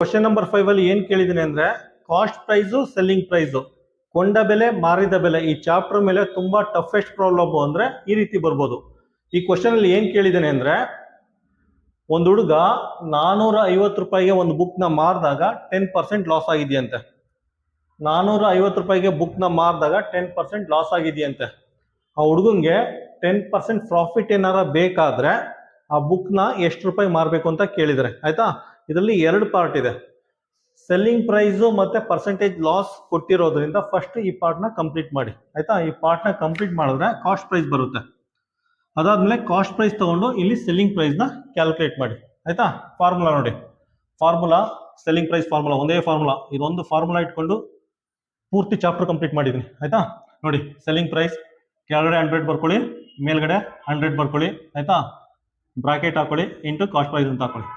Question number five ಅಲ್ಲಿ ಏನ್ ಕೇಳಿದೀನಿ ಅಂದ್ರೆ ಕಾಸ್ಟ್ ಪ್ರೈಸು ಸೆಲ್ಲಿಂಗ್ ಪ್ರೈಸು ಕೊಂಡ ಬೆಲೆ, ಮಾರಿದ ಬೆಲೆ, ಈ ಚಾಪ್ಟರ್ ಮೇಲೆ ತುಂಬಾ ಟಫೆಸ್ಟ್ ಪ್ರಾಬ್ಲಮ್ ಅಂದ್ರೆ ಈ ರೀತಿ ಬರ್ಬೋದು. ಈ ಕ್ವಶನ್ ಅಲ್ಲಿ ಏನ್ ಕೇಳಿದ್ದೇನೆ ಅಂದ್ರೆ, ಒಂದು ಹುಡುಗ ನಾನೂರ ಐವತ್ತು ರೂಪಾಯಿಗೆ ಒಂದು ಬುಕ್ನ ಮಾರಿದಾಗ ಟೆನ್ ಪರ್ಸೆಂಟ್ ಲಾಸ್ ಆಗಿದೆಯಂತೆ. ನಾನೂರ ಐವತ್ತು ರೂಪಾಯಿಗೆ ಬುಕ್ನ ಮಾರಿದಾಗ ಟೆನ್ ಪರ್ಸೆಂಟ್ ಲಾಸ್ ಆಗಿದೆಯಂತೆ. ಆ ಹುಡುಗಂಗೆ ಟೆನ್ ಪರ್ಸೆಂಟ್ ಪ್ರಾಫಿಟ್ ಏನಾರ ಬೇಕಾದ್ರೆ, ಆ ಬುಕ್ನ ಎಷ್ಟು ರೂಪಾಯಿ ಮಾರಬೇಕು ಅಂತ ಕೇಳಿದ್ರೆ ಆಯ್ತಾ? ಇದರಲ್ಲಿ ಎರಡು ಪಾರ್ಟ್ ಇದೆ. ಸೆಲ್ಲಿಂಗ್ ಪ್ರೈಸು ಮತ್ತೆ ಪರ್ಸೆಂಟೇಜ್ ಲಾಸ್ ಕೊಟ್ಟಿರೋದ್ರಿಂದ ಫಸ್ಟ್ ಈ ಪಾರ್ಟ್ನ ಕಂಪ್ಲೀಟ್ ಮಾಡಿ. ಆಯ್ತಾ? ಈ ಪಾರ್ಟ್ನ ಕಂಪ್ಲೀಟ್ ಮಾಡಿದ್ರೆ ಕಾಸ್ಟ್ ಪ್ರೈಸ್ ಬರುತ್ತೆ. ಅದಾದ್ಮೇಲೆ ಕಾಸ್ಟ್ ಪ್ರೈಸ್ ತಗೊಂಡು ಇಲ್ಲಿ ಸೆಲ್ಲಿಂಗ್ ಪ್ರೈಸ್ನ ಕ್ಯಾಲ್ಕುಲೇಟ್ ಮಾಡಿ. ಆಯ್ತಾ? ಫಾರ್ಮುಲಾ ನೋಡಿ. ಫಾರ್ಮುಲಾ ಸೆಲ್ಲಿಂಗ್ ಪ್ರೈಸ್ ಫಾರ್ಮುಲಾ ಒಂದೇ ಫಾರ್ಮುಲಾ ಇದೊಂದು ಫಾರ್ಮುಲಾ ಇಟ್ಕೊಂಡು ಪೂರ್ತಿ ಚಾಪ್ಟರ್ ಕಂಪ್ಲೀಟ್ ಮಾಡಿದ್ದೀನಿ. ಆಯ್ತಾ? ನೋಡಿ ಸೆಲ್ಲಿಂಗ್ ಪ್ರೈಸ್ ಕೆಳಗಡೆ ಹಂಡ್ರೆಡ್ ಬರ್ಕೊಳ್ಳಿ, ಮೇಲ್ಗಡೆ ಹಂಡ್ರೆಡ್ ಬರ್ಕೊಳ್ಳಿ, ಆಯ್ತಾ? ಬ್ರಾಕೆಟ್ ಹಾಕೊಳ್ಳಿ ಇಂಟು ಕಾಸ್ಟ್ ಪ್ರೈಸ್ ಅಂತ ಹಾಕೊಳ್ಳಿ.